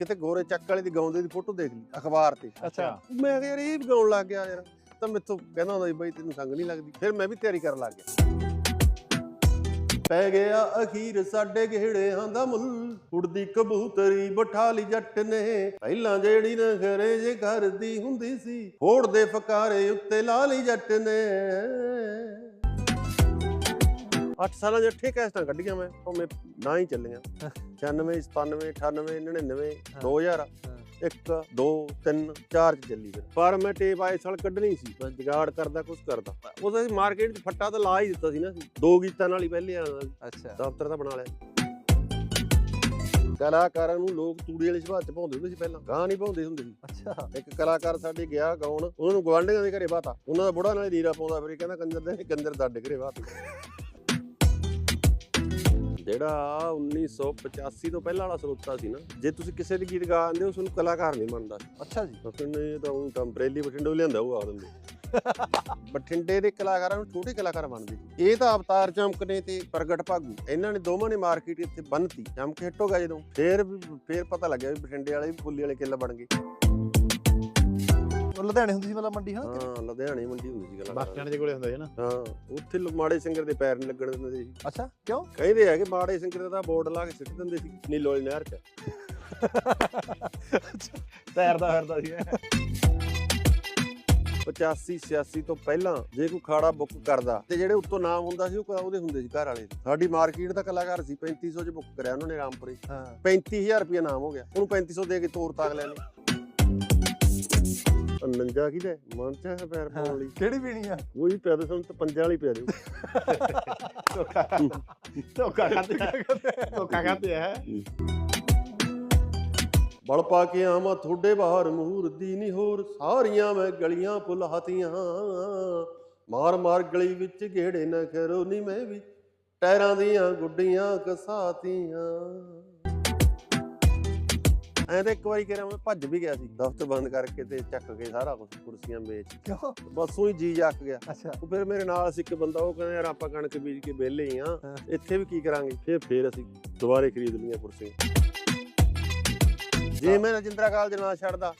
ਕਿਤੇ ਗੋਰੇ ਚੱਕ ਵਾਲੇ ਦੀ ਗਾਉਂਦੇ ਦੀ ਫੋਟੋ ਦੇਖ ਲਈ ਅਖਬਾਰ ਤੇ। ਅੱਛਾ। ਮੈਂ ਕਿਹਾ ਯਾਰ ਇਹ ਵੀ ਗਾਉਣ ਲੱਗ ਗਿਆ ਯਾਰ। ਤਾਂ ਮੈਥੋਂ ਕਹਿੰਦਾ ਹੁੰਦਾ ਸੀ ਬਈ ਤੈਨੂੰ ਸੰਗ ਨਹੀਂ ਲੱਗਦੀ। ਫਿਰ ਮੈਂ ਵੀ ਤਿਆਰੀ ਕਰਨ ਲੱਗ ਗਿਆ। ਪੈ ਗਿਆ ਅਖੀਰ ਸਾਡੇ ਘੇੜਿਆਂ ਦਾ ਮੁੱਲ। ਉੜਦੀ ਕਬੂਤਰੀ ਬਿਠਾ ਲਈ ਜੱਟ ਨੇ। ਪਹਿਲਾਂ ਜਿਹੜੀ ਨਖਰੇ ਜੇ ਕਰਦੀ ਹੁੰਦੀ ਸੀ ਹੋੜ ਦੇ ਫਕਾਰੇ ਉੱਤੇ ਲਾ ਲਈ ਜੱਟ ਨੇ। 8 ਸਾਲਾਂ ਦੇ ਠੇ ਕੈਸਟਾਂ ਕੱਢੀਆਂ ਮੈਂ ਭਾਵੇਂ ਨਾ ਹੀ ਚੱਲੀਆਂ 96 97 98 99 2000 ਇੱਕ ਦੋ ਤਿੰਨ ਚਾਰ ਚ ਚੱਲੀ ਫਿਰ। ਪਰ ਮੈਂ ਟੇਪ ਆਏ ਸਾਲ ਕੱਢਣੀ ਸੀ ਜਗਾੜ ਕਰਦਾ ਕੁਝ ਕਰਦਾ। ਉਹਦਾ ਮਾਰਕੀਟ ਚ ਫੱਟਾ ਤਾਂ ਲਾ ਹੀ ਦਿੱਤਾ ਸੀ ਨਾ। ਦੋ ਗੀਤਾਂ ਨਾਲ ਹੀ ਪਹਿਲੇ ਆਣਾ ਅੱਛਾ। ਦਫ਼ਤਰ ਤਾਂ ਬਣਾ ਲਿਆ। ਕਲਾਕਾਰਾਂ ਨੂੰ ਲੋਕ ਤੂੜੀ ਵਾਲੇ ਸੁਭਾਅ ਚ ਪਾਉਂਦੇ ਹੁੰਦੇ ਸੀ ਪਹਿਲਾਂ। ਗਾਂ ਨਹੀਂ ਪਾਉਂਦੇ ਹੁੰਦੇ ਸੀ। ਅੱਛਾ। ਇੱਕ ਕਲਾਕਾਰ ਸਾਡੇ ਗਿਆ ਗਾਉਣ ਉਹਨਾਂ ਨੂੰ ਗਵਾਂਢੀਆਂ ਦੇ ਘਰੇ ਬਾਤਾ। ਉਹਨਾਂ ਦਾ ਬੁੜਾ ਨਾਲੇ ਨੀਰਾ ਪਾਉਂਦਾ ਫਿਰ ਇਹ ਕਹਿੰਦਾ ਕੰਜਰ ਦੇ ਕੰਜਰ ਸਾਡੇ ਘਰੇ ਬਾਤ। ਜਿਹੜਾ 1985 ਤੋਂ ਪਹਿਲਾਂ ਵਾਲਾ ਸਰੋਤਾ ਸੀ ਨਾ ਜੇ ਤੁਸੀਂ ਕਿਸੇ ਦੇ ਗੀਤ ਗਾਉਂਦੇ ਹੋ ਤੁਹਾਨੂੰ ਕਲਾਕਾਰ ਨਹੀਂ ਮੰਨਦਾ ਅੱਛਾ ਜੀ। ਬਠਿੰਡੇ ਤਾਂ ਉਹ ਟੈਂਪਰੇਰੀ ਬਠਿੰਡੇ ਲਿਆਂਦਾ ਉਹ ਆ ਦਿੰਦੇ। ਬਠਿੰਡੇ ਦੇ ਕਲਾਕਾਰਾਂ ਨੂੰ ਛੋਟੇ ਕਲਾਕਾਰ ਮੰਨਦੇ। ਇਹ ਤਾਂ ਅਵਤਾਰ ਚਮਕ ਨੇ ਤੇ ਪ੍ਰਗਟ ਭਾਗੂ। ਇਹਨਾਂ ਨੇ ਦੋਵਾਂ ਨੇ ਮਾਰਕੀਟ ਇੱਥੇ ਬੰਨਤੀ। ਚਮਕ ਹਿੱਟ ਹੋ ਗਿਆ ਜਦੋਂ। ਫੇਰ ਫੇਰ ਪਤਾ ਲੱਗਿਆ ਵੀ ਬਠਿੰਡੇ ਵਾਲੇ ਵੀ ਫੁੱਲੀ ਵਾਲੇ ਕਿੱਲ ਬਣ ਗਏ। ਉਹ ਲੁਧਿਆਣੇ ਹੁੰਦੀ ਸੀ ਮਤਲਬ ਮੰਡੀ ਹਾਂ ਹਾਂ ਲੁਧਿਆਣੇ ਮੰਡੀ ਹੁੰਦੀ ਸੀ ਬੱਸ ਕਲਾਕਾਰ ਸਟੈਂਡ ਦੇ ਕੋਲੇ ਹੁੰਦਾ ਸੀ ਨਾ। ਹਾਂ ਉੱਥੇ ਲੋ- ਮਾੜੇ ਸਿੰਗਰ ਦੇ ਪੈਰ ਨਹੀਂ ਲੱਗਣ ਦਿੰਦੇ ਸੀ। ਅੱਛਾ ਕਿਉਂ? ਕਹਿੰਦੇ ਆ ਕਿ ਮਾੜੇ ਸਿੰਗਰ ਦਾ ਬੋਰਡ ਲਾ ਕੇ ਸਿੱਟ ਦਿੰਦੇ ਸੀ ਨੀਲੋ ਵਾਲੀ ਨਹਿਰ 'ਚ। ਤੈਰਦਾ ਫਿਰਦਾ ਸੀ 85 86 ਤੋਂ ਪਹਿਲਾਂ ਜੇ ਕੋਈ ਖਾੜਾ ਬੁੱਕ ਕਰਦਾ ਤੇ ਜਿਹੜੇ ਉੱਤੋਂ ਨਾਮ ਹੁੰਦਾ ਸੀ ਉਹ ਕ- ਉਹਦੇ ਹੁੰਦੇ ਸੀ ਘਰ ਵਾਲੇ। ਦੇ। ਸਾਡੀ ਮਾਰਕੀਟ ਦਾ ਕਲਾਕਾਰ ਸੀ 3500 ਚ ਬੁੱਕ ਕਰਿਆ ਉਹਨਾਂ ਨੇ ਰਾਮਪੁਰੇ। ਹਾਂ। 35000 ਰੁਪਏ ਨਾਮ ਹੋ ਗਿਆ। ਉਹਨੂੰ 3500 ਦੇ ਕੇ ਤੋਰਤਾ ਅਗਲੇ ਨੇ ਉਹ ਨੰਜਾ ਕਿਹਦਾ ਮਨ ਚ ਹੈ ਪੈਰ ਪਾਉਣ ਲਈ। ਕਿਹੜੀ ਪੀਣੀ ਆ? ਕੋਈ ਪਿਆ ਦੇ ਸਾਨੂੰ ਤਾਂ ਪੰਜਾਂ ਵਾਲੀ ਪਿਆ ਦਿਓ। ਧੋਖਾ ਧੋਖਾ ਧੋਖਾ ਖਾਤੇ ਹੈ। ਬਲ ਪਾ ਕੇ ਆਵਾਂ ਤੁਹਾਡੇ ਬਾਹਰ ਮਹੂਰਦੀ ਨਹੀਂ ਹੋਰ ਸਾਰੀਆਂ ਮੈਂ ਗਲੀਆਂ ਭੁਲਾਤੀਆਂ ਮਾਰ ਮਾਰ ਗਲੀ ਵਿੱਚ ਘੇੜੇ ਨਾ ਕਰੋ ਨਹੀਂ ਮੈਂ ਵੀ ਟਾਇਰਾਂ ਦੀਆਂ ਗੁੱਡੀਆਂ ਕਸਾਤੀਆਂ। ਐਂ ਤਾਂ ਇੱਕ ਵਾਰੀ ਕਰਿਆ ਮੈਂ ਭੱਜ ਵੀ ਗਿਆ ਸੀ ਦਫ਼ਤਰ ਬੰਦ ਕਰਕੇ ਤੇ ਚੱਕ ਕੇ ਸਾਰਾ ਕੁਝ ਕੁਰਸੀਆਂ ਵੇਚ ਕਿਉਂ? ਬਸ ਉਹੀ ਜੀ ਜੱਕ ਗਿਆ। ਅੱਛਾ। ਉਹ ਫਿਰ ਮੇਰੇ ਨਾਲ ਸੀ ਇੱਕ ਬੰਦਾ ਉਹ ਕਹਿੰਦਾ ਯਾਰ ਆਪਾਂ ਕਣਕ ਬੀਜ ਕੇ ਵਿਹਲੇ ਹੀ ਆ ਹਾਂ। ਇੱਥੇ ਵੀ ਕੀ ਕਰਾਂਗੇ? ਫਿਰ ਫਿਰ ਅਸੀਂ ਦੁਬਾਰੇ ਖਰੀਦ ਲਈਆਂ ਕੁਰਸੀਆਂ। ਜੇ ਮੈਂ ਰਜਿੰਦਰਾ ਕਾਲਜ ਨਾ ਛੱਡਦਾ